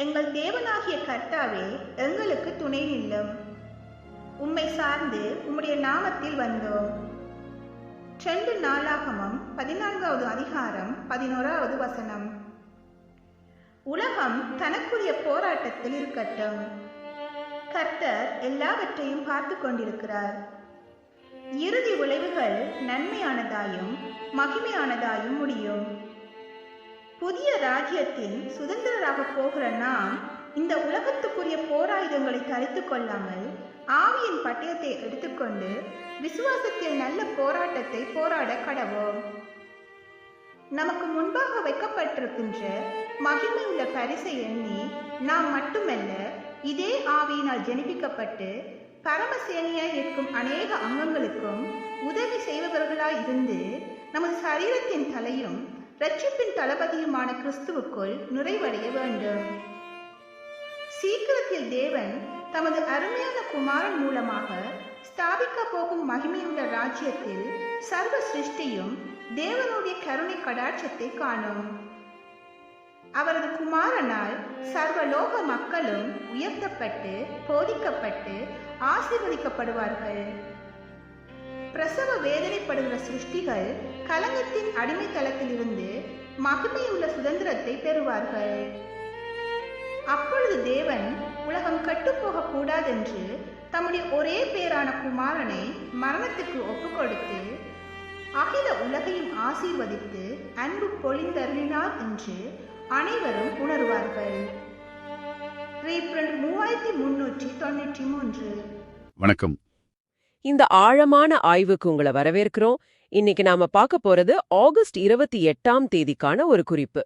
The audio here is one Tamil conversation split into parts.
எங்கள் தேவனாகிய கர்த்தாவே எங்களுக்கு துணை நில்லும். உம்மை சார்ந்து உம்முடைய நாமத்தில் வந்தோம். செண்டு நாளாகமம் பதினான்காவது அதிகாரம் பதினோராவது வசனம். உலகம் தனக்குரிய போராட்டத்தில் இருக்கட்டும். கர்த்தர் எல்லாவற்றையும் பார்த்து கொண்டிருக்கிறார். இறுதி விளைவுகள் நன்மையானதாயும் மகிமையானதாயும் முடியும். புதிய ராஜ்யத்தின் சுதந்திரராக போகிற நாம் இந்த உலகத்துக்குரிய போராயுதங்களை தரித்து கொள்ளாமல் ஆவியின் பட்டயத்தை எடுத்துக்கொண்டு விசுவாசத்தில் நல்ல போராட்டத்தை போராட கடவோம். நமக்கு முன்பாக வைக்கப்பட்டிருக்கின்ற மகிமையுள்ள பரிசை எண்ணி நாம் மட்டுமல்ல இதே ஆவியினால் ஜெனிப்பிக்கப்பட்டு பரமசேனியாய் இருக்கும் அநேக அங்கங்களுக்கும் உதவி செய்பவர்களாய் இருந்து நமது சரீரத்தின் தலையும் ரட்சிப்பின் தளபதியுமான கிறிஸ்துவுக்குள் நிறைவடைய வேண்டும். சீக்கிரத்தில் தேவன் தமது அருமையான குமாரன் மூலமாக ஸ்தாபிக்க போகும் மகிமையுள்ள ராஜ்யத்தில் சர்வ சிருஷ்டியும் தேவனுடைய கருணை கடாட்சத்தை காணும். அவரது குமாரனால் சர்வலோக மக்களும் உயர்த்தப்பட்டு போதிக்கப்பட்டு ஆசீர்வதிக்கப்படுவார்கள். பிரசவ வேதனைப்படுகிற சிருஷ்டிகள் கலங்கத்தின் அடிமைத்தளத்திலிருந்து மகிமையுள்ள சுதந்திரத்தை பெறுவார்கள். அப்பொழுது தேவன் உலகம் கட்டுப்போக கூடாதென்று தம்முடைய ஒரே பேரான குமாரனை மரணத்துக்கு ஒப்பு கொடுத்து அகில உலகையும் ஆசீர்வதித்து அன்பு பொழிந்தருளினார் என்று அனைவரும் உணர்வார்கள். மூவாயிரத்தி முன்னூற்றி தொண்ணூற்றி மூன்று. வணக்கம். இந்த ஆழமான ஆய்வுக்கு உங்களை வரவேற்கிறோம். இன்னைக்கு நாம பார்க்க போறது ஆகஸ்ட் இருபத்தி எட்டாம் தேதிக்கான ஒரு குறிப்பு.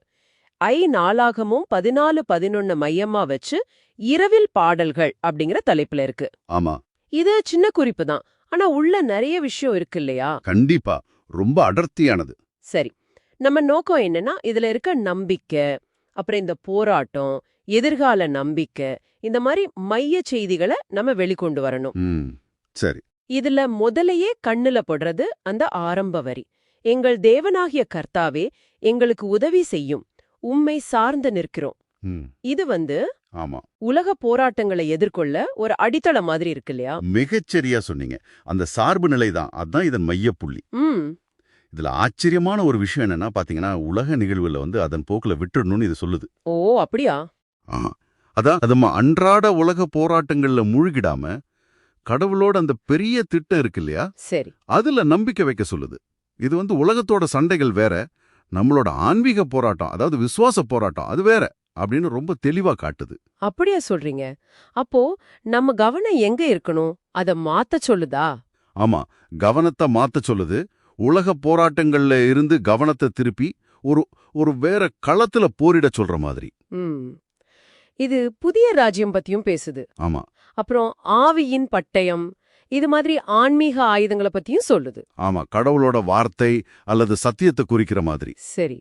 ஐ நாளாகமும் பதினாலு பதினொன்னு மையமா வச்சு இரவில் பாடல்கள் அப்படிங்கிற தலைப்புல இருக்கு. ஆமா. இது சின்ன குறிப்பு தான். ஆனா உள்ள நிறைய விஷயம் இருக்கு இல்லையா? கண்டிப்பா. ரொம்ப அடர்த்தியானது. சரி. நம்ம நோக்கம் என்னன்னா இதுல இருக்க நம்பிக்கை அப்புறம் இந்த போராட்டம் எதிர்கால நம்பிக்கை இந்த மாதிரி மைய செய்திகளை நம்ம வெளிக்கொண்டு வரணும். சரி. இதுல முதலையே கண்ணுல படுறது அந்த ஆரம்ப வரி. எங்கள் தேவனாகிய கர்த்தாவே எங்களுக்கு உதவி செய்யும். உம்மை சார்ந்து நிற்கிறோம். இது வந்து ஆமா. உலக போராட்டங்களை எதிர்கொள்ள ஒரு அடித்தளம் மாதிரி இருக்கு இல்லையா? மிகச்சரியா சொன்னீங்க. அந்த சார்பு நிலை தான். அதான் இதன் மையப்புள்ளி. இதுல ஆச்சரியமான ஒரு விஷயம் என்னன்னா பாத்தீங்கன்னா உலக நிகழ்வுல வந்து அதன் போக்குல விட்டுடணும்னு இது சொல்லுது. ஓ அப்படியா? அதான் அது நம்ம அன்றாட உலக போராட்டங்கள்ல மூழ்கிடாம கடவுளோட அந்த பெரிய திட்டம் இருக்கு இல்லையா? சரி. அதுல நம்பிக்கை வைக்க சொல்லுது. இது வந்து உலகத்தோட சண்டைகள் வேற நம்மளோட ஆன்மீக போராட்டம் அதாவது விசுவாச போராட்டம் அது வேற அப்படின்னு ரொம்ப தெளிவா காட்டுது. அப்படியா சொல்றீங்க. அப்போ நம்ம கவனம் எங்க இருக்கணும்? அத மாத்த சொல்லுதா? ஆமா கவனத்தை மாத்த சொல்லுது. உலக போராட்டங்கள்ல இருந்து கவனத்தை திருப்பி ஒரு ஒரு வேற களத்துல போரிட சொல்ற மாதிரி. இது புதிய ராஜ்யம் பத்தியும் பேசுது. ஆமா. அப்புறம் ஆவியின் பட்டயம் இது மாதிரி ஆன்மீக ஆயுதங்களை பத்தியும் சொல்லுது. ஆமா கடவுளோட வார்த்தை அல்லது சத்தியத்தை குறிக்கிற மாதிரி. சரி.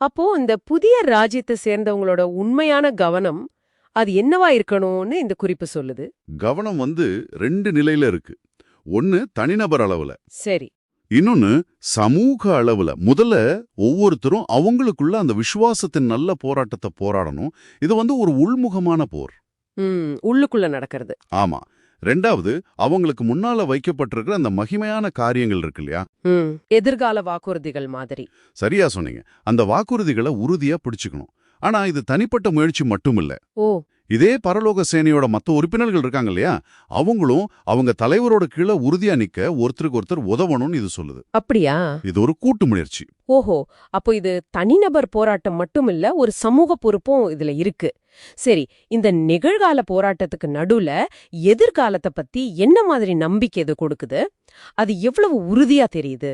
அப்போ இந்த புதிய ராஜ்யத்தை சேர்ந்தவங்களோட உண்மையான கவனம் அது என்னவா இருக்கணும்னு இந்த குறிப்பு சொல்லுது? கவனம் வந்து ரெண்டு நிலையில இருக்கு. ஒன்னு தனிநபர் அளவுல. சரி. இன்னொன்னு சமூக அளவுல. முதல்ல ஒவ்வொருத்தரும் அவங்களுக்குள்ள அந்த விசுவாசத்தின் நல்ல போராட்டத்தை போராடணும். இது வந்து ஒரு உள்முகமான போர். உள்ளுக்குள்ள நடக்கிறது. ஆமா. ரெண்டாவது அவங்களுக்கு முன்னால வைக்கப்பட்டிருக்கிற அந்த மகிமையான காரியங்கள் இருக்கு இல்லையா? எதிர்கால வாக்குறுதிகள் மாதிரி. சரியா சொன்னீங்க. அந்த வாக்குறுதிகளை உறுதியா பிடிச்சுக்கணும். ஆனா இது தனிப்பட்ட முயற்சி மட்டும் இல்ல ஓ இதே பரலோக சேனையோட மத்த உறுப்பினர்கள் இருக்காங்க இல்லையா? அவங்களும் அவங்க தலைவரோட கீழே உறுதியா நிக்க ஒருத்தருக்கு ஒருத்தர் உதவணும்னு இது சொல்லுது. அப்படியா? இது ஒரு கூட்டு முயற்சி. ஓஹோ. அப்போ இது தனிநபர் போராட்டம் மட்டும் இல்ல ஒரு சமூக பொறுப்பும் இதுல இருக்கு. சரி இந்த நிகழ்கால போராட்டத்துக்கு நடுவுல எதிர்காலத்தை பத்தி என்ன மாதிரி நம்பிக்கை இது கொடுக்குது? அது எவ்வளவு உறுதியா தெரியுது?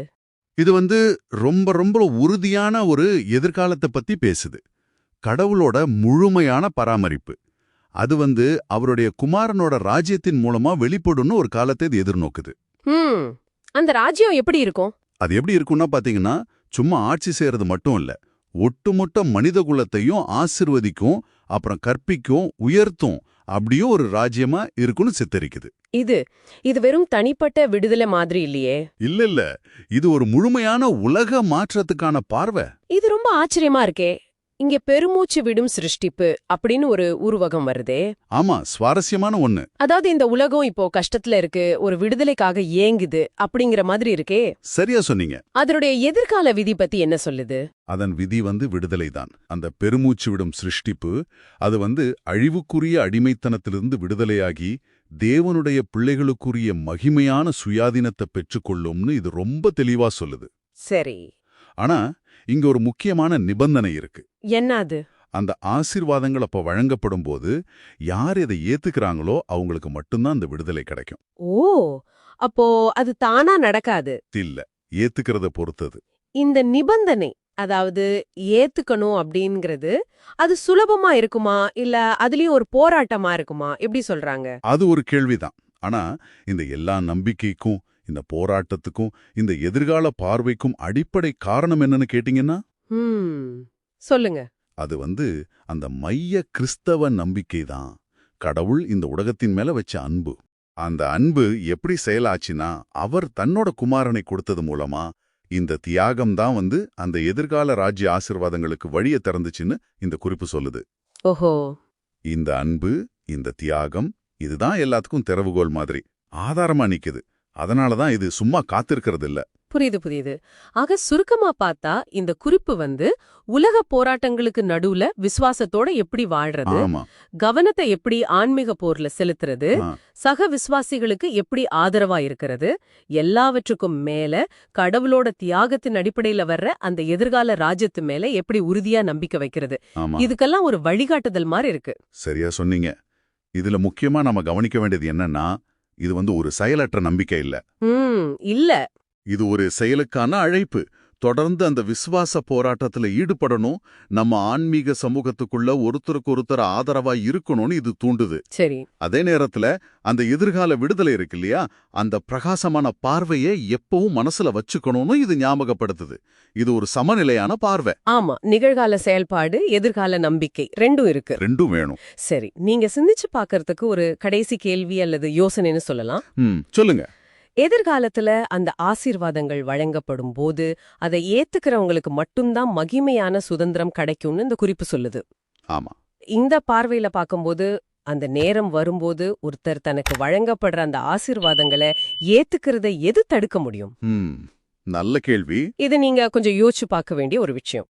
இது வந்து ரொம்ப ரொம்ப உறுதியான ஒரு எதிர்காலத்தை பத்தி பேசுது. கடவுளோட முழுமையான பராமரிப்பு. அது வந்து அவருடைய குமாரனோட ராஜ்யத்தின் மூலமா வெளிப்படும்னு ஒரு காலத்தை இது எதிர்நோக்குது. அந்த ராஜ்யம் எப்படி இருக்கும்? அது எப்படி இருக்கும்னா பாத்தீங்கன்னா சும்மா ஆட்சி செய்யறது மட்டும் இல்ல. ஒட்டுமொத்த மனித குலத்தையும் ஆசிர்வதிக்கும் அப்புறம் கற்பிக்கும் உயர்த்தும் அப்படியும் ஒரு ராஜ்யமா இருக்குன்னு சித்தரிக்குது. இது இது வெறும் தனிப்பட்ட விடுதலை மாதிரி இல்லையே? இல்ல இல்ல இது ஒரு முழுமையான உலக மாற்றத்துக்கான பார்வை. இது ரொம்ப ஆச்சரியமா இருக்கே. இங்க பெருமூச்சு விடும் சிருஷ்டிப்பு அப்படின்னு ஒரு உருவகம் வருதே. ஆமா சுவாரஸ்யமான ஒண்ணு. அதாவது இந்த உலகம் இப்போ கஷ்டத்துல இருக்கு ஒரு விடுதலைக்காக ஏங்குது அப்படிங்கிற மாதிரி இருக்கே. சரியா சொன்னீங்க. அதனுடைய எதிர்கால விதி பத்தி என்ன சொல்லுது? அதன் விதி வந்து விடுதலைதான். அந்த பெருமூச்சு விடும் சிருஷ்டிப்பு அது வந்து அழிவுக்குரிய அடிமைத்தனத்திலிருந்து விடுதலையாகி தேவனுடைய பிள்ளைகளுக்குரிய மகிமையான சுயாதீனத்தை பெற்றுக்கொள்ளும்னு இது ரொம்ப தெளிவா சொல்லுது. சரி. ஆனா இங்க ஒரு முக்கியமான நிபந்தனை இருக்கு. என்ன அது அந்த ஆசீர்வாதங்கள் அப்ப வழங்கப்படும் போது யார் இதை ஏத்துக்கிறாங்களோ அவங்களுக்கு மட்டும்தான் அந்த விடுதலை கிடைக்கும். ஓ அப்போ அது தானா நடக்காது? இல்ல ஏத்துக்கிறத பொறுத்தது. இந்த நிபந்தனை அதாவது ஏத்துக்கணும் அப்படிங்கிறது அது சுலபமா இருக்குமா? இல்ல அதுலயும் ஒரு போராட்டமா இருக்குமா? எப்படி சொல்றாங்க? அது ஒரு கேள்விதான். ஆனா இந்த எல்லா நம்பிக்கைக்கும் இந்த போராட்டத்துக்கும் இந்த எதிர்கால பார்வைக்கும் அடிப்படை காரணம் என்னன்னு கேட்டீங்கன்னா? சொல்லுங்க. அது வந்து அந்த மைய கிறிஸ்தவ நம்பிக்கை தான். கடவுள் இந்த உலகத்தின் மேல வச்ச அன்பு. அந்த அன்பு எப்படி செயலாச்சுன்னா அவர் தன்னோட குமாரனை கொடுத்தது மூலமா இந்த தியாகம் தான் வந்து அந்த எதிர்கால ராஜ்ய ஆசிர்வாதங்களுக்கு வழியை திறந்துச்சுன்னு இந்த குறிப்பு சொல்லுது. ஓஹோ. இந்த அன்பு இந்த தியாகம் இதுதான் எல்லாத்துக்கும் திறவுகோல் மாதிரி. ஆதாரமா நிக்குது. அதனால தான் இது சும்மா காத்திருக்கிறது இல்ல புரியுது புரியுது. ஆக சுருக்கமா பார்த்தா இந்த குறிப்பு வந்து உலக போராட்டங்களுக்கு நடுவுல விசுவாசத்தோட எப்படி வாழ்றது கவனத்தை எப்படி ஆன்மீக போர்ல செலுத்துறது. சக விசுவாசிகளுக்கு எப்படி ஆதரவா இருக்கிறது எல்லாவற்றுக்கும் மேல கடவுளோட தியாகத்தின் அடிப்படையில வர்ற அந்த எதிர்கால ராஜ்யத்து மேல எப்படி உறுதியா நம்பிக்கை வைக்கிறது. இதுக்கெல்லாம் ஒரு வழிகாட்டுதல் மாதிரி இருக்கு. சரியா சொன்னீங்க. இதுல முக்கியமா நம்ம கவனிக்க வேண்டியது என்னன்னா இது வந்து ஒரு செயலற்ற நம்பிக்கை இல்ல. இல்ல. இது ஒரு செயலுக்கான அழைப்பு. தொடர்ந்து அந்த விசுவாச போராட்டத்துல ஈடுபடணும். நம்ம ஆன்மீக சமூகத்துக்குள்ள ஒருத்தருக்கு ஒருத்தர் ஆதரவா இருக்கணும்னு இது தூண்டுது. சரி. அதே நேரத்துல அந்த எதிர்கால விடுதலை இருக்கு இல்லையா? அந்த பிரகாசமான பார்வையை எப்பவும் மனசுல வச்சுக்கணும்னு இது ஞாபகப்படுத்துது. இது ஒரு சமநிலையான பார்வை. ஆமா. நிகழ்கால செயல்பாடு எதிர்கால நம்பிக்கை ரெண்டும் இருக்கு. ரெண்டும் வேணும். சரி. நீங்க சிந்திச்சு பார்க்கறதுக்கு ஒரு கடைசி கேள்வி அல்லது யோசனைன்னு சொல்லலாம். சொல்லுங்க. எதிர்காலத்துல அந்த ஆசீர்வாதங்கள் வழங்கப்படும் போது அதை ஏத்துக்கிறவங்களுக்கு மட்டும்தான் மகிமையான சுதந்திரம் கிடைக்கும்னு இந்த குறிப்பு சொல்லுது. ஆமா. இந்த பார்வையில பார்க்கும்போது அந்த நேரம் வரும்போது ஒருத்தர் தனக்கு வழங்கப்படுற அந்த ஆசீர்வாதங்களை ஏத்துக்கிறத எது தடுக்க முடியும்? நல்ல கேள்வி. இது நீங்க கொஞ்சம் யோசிச்சு பார்க்க வேண்டிய ஒரு விஷயம்.